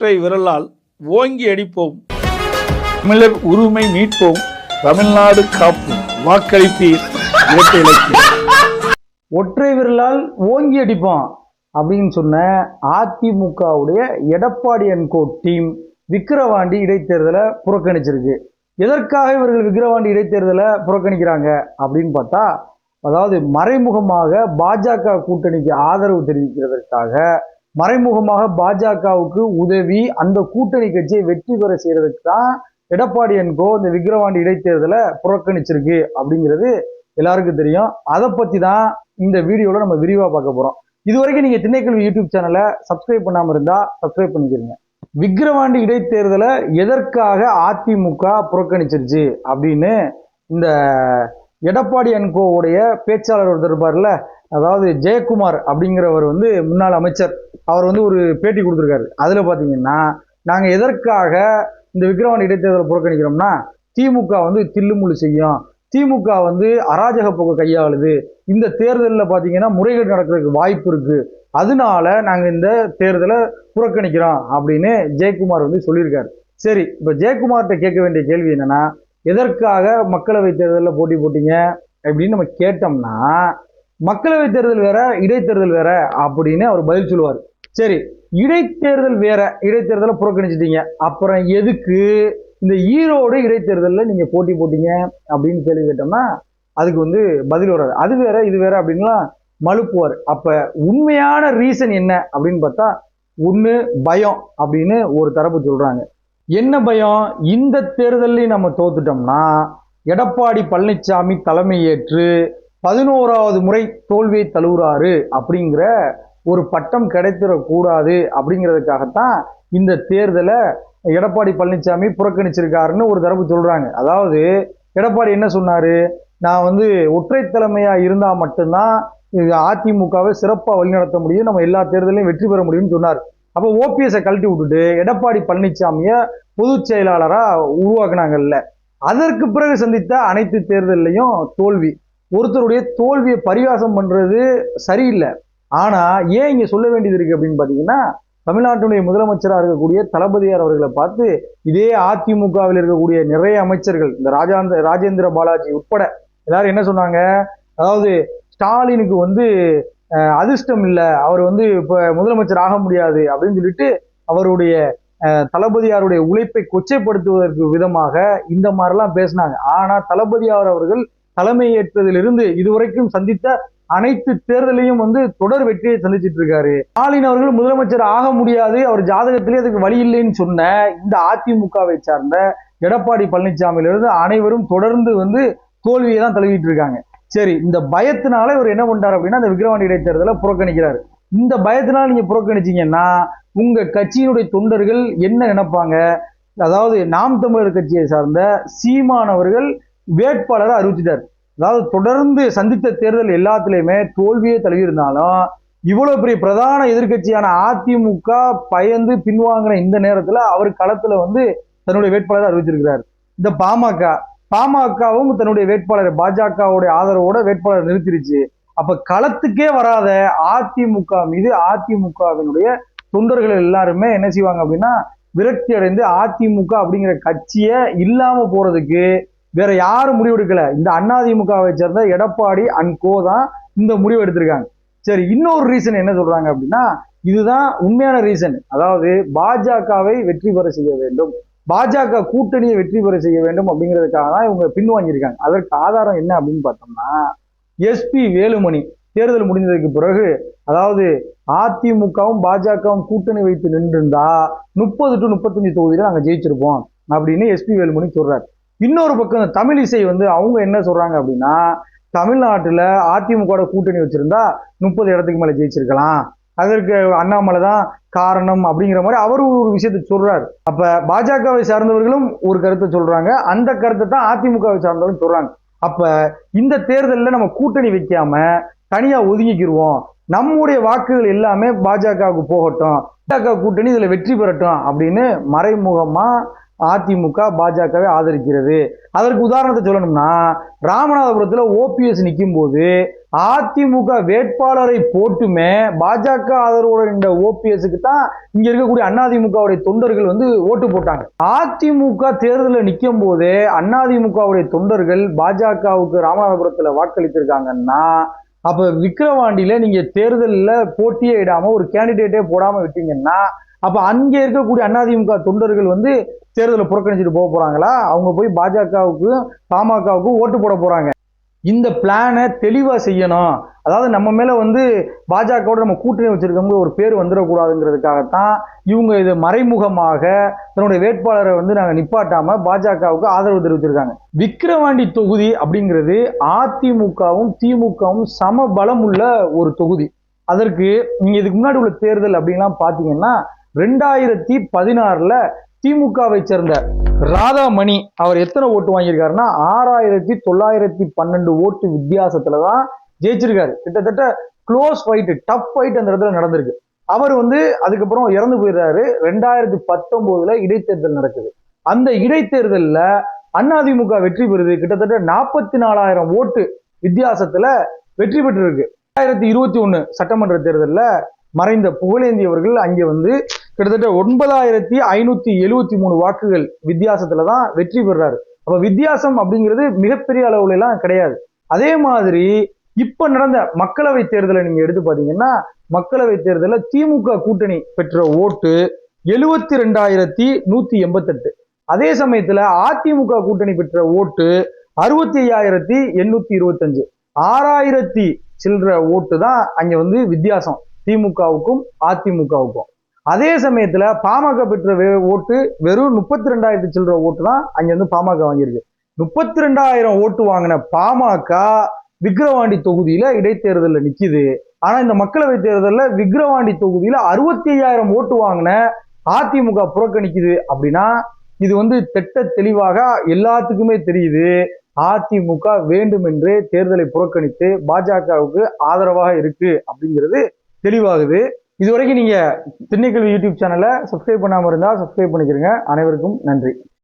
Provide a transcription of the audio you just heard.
ஒற்றை விரலால் ஓங்கி அடிப்போம். தமிழர் உரிமை மீட்போம். தமிழ்நாடு காப்போம் வாக்களிப்பீர். இரட்டை இலக்கியம். ஒற்றை விரலால் ஓங்கி அடிப்போம் அப்படின்னு சொன்ன அதிமுகவுடைய எடப்பாடி அன்கோ டீம் விக்கிரவாண்டி இடைத்தேர்தலை புறக்கணிச்சிருக்கு. எதற்காக இவர்கள் விக்கிரவாண்டி இடைத்தேர்தலை புறக்கணிக்கிறாங்க அப்படின்னு பார்த்தா அதாவது மறைமுகமாக பாஜக கூட்டணிக்கு ஆதரவு தெரிவிக்கிறதற்காக மறைமுகமாக பாஜகவுக்கு உதவி அந்த கூட்டணி கட்சியை வெற்றி பெற செய்யறதுக்கு தான் எடப்பாடி என்கோ இந்த விக்கிரவாண்டி இடைத்தேர்தலை புறக்கணிச்சிருக்கு அப்படிங்கிறது எல்லாருக்கும் தெரியும். அதை பத்தி தான் இந்த வீடியோல நம்ம விரிவா பார்க்க போறோம். இது வரைக்கும் நீங்க திண்ணைக்கல்வி யூடியூப் சேனலை சப்ஸ்கிரைப் பண்ணாம இருந்தா சப்ஸ்கிரைப் பண்ணிக்கிறீங்க. விக்கிரவாண்டி இடைத்தேர்தலை எதற்காக அதிமுக புறக்கணிச்சிருச்சு அப்படின்னு இந்த எடப்பாடி அன்கோவுடைய பேச்சாளர் ஒருத்தர் இருப்பார்ல அதாவது ஜெயக்குமார் அப்படிங்கிறவர் வந்து முன்னாள் அமைச்சர் அவர் வந்து ஒரு பேட்டி கொடுத்துருக்காரு. அதில் பார்த்தீங்கன்னா நாங்கள் எதற்காக இந்த விக்ரவாணி இடைத்தேர்தலை புறக்கணிக்கிறோம்னா திமுக வந்து தில்லுமுள்ளு செய்யும். திமுக வந்து அராஜக போக்கு கையாளுது. இந்த தேர்தலில் பார்த்தீங்கன்னா முறைகேடு நடக்கிறதுக்கு வாய்ப்பு இருக்குது அதனால நாங்கள் இந்த தேர்தலை புறக்கணிக்கிறோம் அப்படின்னு ஜெயக்குமார் வந்து சொல்லியிருக்காரு. சரி இப்போ ஜெயக்குமார்கிட்ட கேட்க வேண்டிய கேள்வி என்னென்னா எதற்காக மக்களவை தேர்தலில் போட்டி போட்டீங்க அப்படின்னு நம்ம கேட்டோம்னா மக்களவை தேர்தல் வேற இடைத்தேர்தல் வேற அப்படின்னு அவர் பதில் சொல்லுவார். சரி இடைத்தேர்தல் வேற இடைத்தேர்தலை புறக்கணிச்சிட்டீங்க. அப்புறம் எதுக்கு இந்த ஈரோடு இடைத்தேர்தலில் நீங்க போட்டி போட்டீங்க அப்படின்னு கேள்வி கேட்டோம்னா அதுக்கு வந்து பதில் வராது. அது வேற இது வேற அப்படின்லாம் மழுப்புவார். அப்ப உண்மையான ரீசன் என்ன அப்படின்னு பார்த்தா ஒன்று பயம் அப்படின்னு ஒரு தரப்பு சொல்றாங்க. என்ன பயம்? இந்த தேர்தலையும் நம்ம தோத்துட்டோம்னா எடப்பாடி பழனிசாமி தலைமையேற்று பதினோராவது முறை தோல்வியை தழுவுறாரு அப்படிங்கிற ஒரு பட்டம் கிடைத்திடக்கூடாது அப்படிங்கிறதுக்காகத்தான் இந்த தேர்தலை எடப்பாடி பழனிசாமி புறக்கணிச்சிருக்காருன்னு ஒரு தரப்பு சொல்கிறாங்க அதாவது எடப்பாடி என்ன சொன்னார்? நான் வந்து ஒற்றை தலைமையாக இருந்தால் மட்டும்தான் இது அதிமுகவை சிறப்பாக வழிநடத்த முடியும் நம்ம எல்லா தேர்தலையும் வெற்றி பெற முடியும்னு சொன்னார். அப்போ ஓபிஎஸை கழட்டி விட்டுட்டு எடப்பாடி பழனிசாமியை பொதுச் செயலாளராக உருவாக்குனாங்கல்ல. அதற்கு பிறகு சந்தித்த அனைத்து தேர்தல்லையும் தோல்வி. ஒருத்தருடைய தோல்வியை பரிகாசம் பண்ணுறது சரியில்லை. ஆனா ஏன் இங்க சொல்ல வேண்டியது இருக்கு அப்படின்னு பாத்தீங்கன்னா தமிழ்நாட்டுடைய முதலமைச்சராக இருக்கக்கூடிய தளபதியார் அவர்களை பார்த்து இதே அதிமுகவில் இருக்கக்கூடிய நிறைய அமைச்சர்கள் இந்த ராஜாந்த ராஜேந்திர பாலாஜி உட்பட எல்லாரும் என்ன சொன்னாங்க? அதாவது ஸ்டாலினுக்கு வந்து அதிர்ஷ்டம் இல்லை அவர் வந்து இப்ப முதலமைச்சர் ஆக முடியாது அப்படின்னு சொல்லிட்டு அவருடைய தளபதியாருடைய உழைப்பை கொச்சைப்படுத்துவதற்கு விதமாக இந்த மாதிரிலாம் பேசினாங்க. ஆனா தளபதியார் அவர்கள் தலைமையேற்றதிலிருந்து இதுவரைக்கும் சந்தித்த அனைத்து தேர்தலையும் வந்து தொடர் வெற்றியை சந்திச்சிட்டு இருக்காரு. ஸ்டாலின் அவர்கள் முதலமைச்சர் ஆக முடியாது அவர் ஜாதகத்திலே அதுக்கு வழி இல்லைன்னு சொன்ன இந்த அதிமுகவை சார்ந்த எடப்பாடி பழனிசாமியிலிருந்து அனைவரும் தொடர்ந்து வந்து தோல்வியை தான் தழுவிட்டு இருக்காங்க. சரி இந்த பயத்தினால இவர் என்ன பண்றாரு அப்படின்னா அந்த விக்கிரவாண்டி இடைத்தேர்தலை புறக்கணிக்கிறாரு. இந்த பயத்தினால நீங்க புறக்கணிச்சீங்கன்னா உங்க கட்சியினுடைய தொண்டர்கள் என்ன நினைப்பாங்க? அதாவது நாம் தமிழர் கட்சியை சார்ந்த சீமானவர்கள் வேட்பாளரை அறிவிச்சிட்டார். அதாவது தொடர்ந்து சந்தித்த தேர்தல் எல்லாத்துலேயுமே தோல்வியே தழுவியிருந்தாலும் இவ்வளவு பெரிய பிரதான எதிர்க்கட்சியான அதிமுக பயந்து பின்வாங்கின இந்த நேரத்துல அவர் களத்துல வந்து தன்னுடைய வேட்பாளரை அறிவிச்சிருக்கிறார் இந்த பாமக பாமகவும் தன்னுடைய வேட்பாளர் பாஜகவுடைய ஆதரவோட வேட்பாளர் நிறுத்திருச்சு. அப்ப களத்துக்கே வராத அதிமுக மீது அதிமுகவினுடைய தொண்டர்கள் எல்லாருமே என்ன செய்வாங்க அப்படின்னா விரக்தி அடைந்து அதிமுக அப்படிங்கிற கட்சியை இல்லாம போறதுக்கு வேற யாரும் முடிவெடுக்கல இந்த அதிமுகவை சேர்ந்த எடப்பாடி அண்ட் கோ தான் இந்த முடிவு எடுத்திருக்காங்க. சரி இன்னொரு ரீசன் என்ன சொல்றாங்க அப்படின்னா இதுதான் உண்மையான ரீசன் அதாவது பாஜகவை வெற்றி பெற செய்ய வேண்டும். பாஜக கூட்டணியை வெற்றி பெற செய்ய வேண்டும் அப்படிங்கிறதுக்காக தான் இவங்க பின்வாங்கியிருக்காங்க. அதற்கு ஆதாரம் என்ன அப்படின்னு பார்த்தோம்னா எஸ்பி வேலுமணி தேர்தல் முடிந்ததுக்கு பிறகு அதாவது அதிமுகவும் பாஜகவும் கூட்டணி வைத்து நின்றிருந்தா முப்பது டு முப்பத்தஞ்சு தொகுதியில நாங்கள் ஜெயிச்சிருப்போம் அப்படின்னு எஸ்பி வேலுமணி சொல்றாரு. இன்னொரு பக்கம் தமிழ் தமிழிசை வந்து அவங்க என்ன சொல்றாங்க அப்படின்னா தமிழ்நாட்டுல அதிமுக கூட்டணி வச்சிருந்தா முப்பது இடத்துக்கு மேலே ஜெயிச்சிருக்கலாம். அதற்கு அண்ணாமலை தான் காரணம் அப்படிங்கிற மாதிரி அவர் ஒரு விஷயத்தை சொல்றாரு. அப்ப பாஜகவை சார்ந்தவர்களும் ஒரு கருத்தை சொல்றாங்க. அந்த கருத்தை தான் அதிமுகவை சார்ந்தவர்களும் சொல்றாங்க. அப்ப இந்த தேர்தலில் நம்ம கூட்டணி வைக்காம தனியா ஒதுங்கிக்கிடுவோம் நம்முடைய வாக்குகள் எல்லாமே பாஜகவுக்கு போகட்டும். பாஜக கூட்டணி இதுல வெற்றி பெறட்டும் அப்படின்னு மறைமுகமா அதிமுக பாஜகவை ஆதரிக்கிறது. அதற்கு உதாரணத்தை சொல்லணும்னா ராமநாதபுரத்தில் ஓபிஎஸ் நிற்கும் போது அதிமுக வேட்பாளரை போட்டுமே பாஜக ஆதரவோட இந்த ஓபிஎஸ்க்கு தான் இங்க இருக்கக்கூடிய அதிமுகவுடைய தொண்டர்கள் வந்து ஓட்டு போட்டாங்க. அதிமுக தேர்தலில் நிற்கும் போதே அதிமுகவுடைய தொண்டர்கள் பாஜகவுக்கு ராமநாதபுரத்தில் வாக்களித்திருக்காங்கன்னா அப்ப விக்கிரவாண்டியில நீங்க தேர்தலில் போட்டியே இடாம ஒரு கேண்டிடேட்டே போடாம விட்டீங்கன்னா அப்ப அங்கே இருக்கக்கூடிய அதிமுக தொண்டர்கள் வந்து தேர்தலை புறக்கணிச்சுட்டு போக போறாங்களா? அவங்க போய் பாஜகவுக்கும் பாமகவுக்கும் ஓட்டு போட போறாங்க. இந்த பிளானை தெளிவாக செய்யணும். அதாவது நம்ம மேலே வந்து பாஜகவோட நம்ம கூட்டணி வச்சிருக்கவங்க ஒரு பேர் வந்துடக்கூடாதுங்கிறதுக்காகத்தான் இவங்க இது மறைமுகமாக தன்னுடைய வேட்பாளரை வந்து நாங்கள் நிப்பாட்டாமல் பாஜகவுக்கு ஆதரவு தெரிவிச்சிருக்காங்க. விக்கிரவாண்டி தொகுதி அப்படிங்கிறது அதிமுகவும் திமுகவும் சம பலம் உள்ள ஒரு தொகுதி. அதற்கு நீங்கள் இதுக்கு முன்னாடி உள்ள தேர்தல் அப்படின்லாம் பார்த்தீங்கன்னா ரெண்டாயிரத்தி பதினாறில் திமுகவை சேர்ந்த ராதாமணி அவர் எத்தனை ஓட்டு வாங்கியிருக்காருன்னா ஆறாயிரத்தி தொள்ளாயிரத்தி பன்னெண்டு ஓட்டு வித்தியாசத்துல தான் ஜெயிச்சிருக்காரு. கிட்டத்தட்ட க்ளோஸ் ஃபைட்டு டஃப் ஃபைட் அந்த இடத்துல நடந்திருக்கு. அவர் வந்து அதுக்கப்புறம் இறந்து போயிடுறாரு. ரெண்டாயிரத்தி பத்தொன்பதுல இடைத்தேர்தல் நடக்குது. அந்த இடைத்தேர்தலில் அதிமுக வெற்றி பெறுது. கிட்டத்தட்ட நாற்பத்தி நாலாயிரம் ஓட்டு வித்தியாசத்துல வெற்றி பெற்றிருக்கு. ரெண்டாயிரத்தி இருபத்தி ஒன்று சட்டமன்ற தேர்தலில் மறைந்த புகழேந்தி அவர்கள் அங்கே வந்து கிட்டத்தட்ட ஒன்பதாயிரத்தி ஐநூத்தி எழுவத்தி மூணு வாக்குகள் வித்தியாசத்துல தான் வெற்றி பெறாரு. அப்ப வித்தியாசம் அப்படிங்கிறது மிகப்பெரிய அளவுல எல்லாம் கிடையாது. அதே மாதிரி இப்ப நடந்த மக்களவை தேர்தலை நீங்க எடுத்து பாத்தீங்கன்னா மக்களவை தேர்தலில் திமுக கூட்டணி பெற்ற ஓட்டு எழுவத்தி ரெண்டாயிரத்தி நூத்தி எண்பத்தெட்டு. அதே சமயத்துல அதிமுக கூட்டணி பெற்ற ஓட்டு அறுபத்தி ஐயாயிரத்தி எண்ணூத்தி இருபத்தஞ்சு. ஆறாயிரத்தி சில்லற ஓட்டு தான் அங்க வந்து வித்தியாசம். திமுகவுக்கும் அதிமுகவுக்கும். அதே சமயத்தில் பாமக பெற்ற ஓட்டு வெறும் முப்பத்தி ரெண்டாயிரத்தி சில்லற ஓட்டு தான் அங்கேருந்து பாமக வாங்கியிருக்கு. முப்பத்தி ரெண்டாயிரம் ஓட்டு வாங்கின பாமக விக்கிரவாண்டி தொகுதியில் இடைத்தேர்தலில் நிற்கிது ஆனால் இந்த மக்களவை தேர்தலில் விக்கிரவாண்டி தொகுதியில் அறுபத்தி ஐயாயிரம் ஓட்டு வாங்கின அதிமுக புறக்கணிக்குது அப்படின்னா இது வந்து திட்ட தெளிவாக எல்லாத்துக்குமே தெரியுது. அதிமுக வேண்டுமென்றே தேர்தலை புறக்கணித்து பாஜகவுக்கு ஆதரவாக இருக்கு அப்படிங்கிறது தெளிவாகுது. இதுவரைக்கும் நீங்கள் திண்ணைக்கல்வி யூடியூப் சேனலை சப்ஸ்கிரைப் பண்ணாமல் இருந்தால் சப்ஸ்கிரைப் பண்ணிக்கிறங்க. அனைவருக்கும் நன்றி.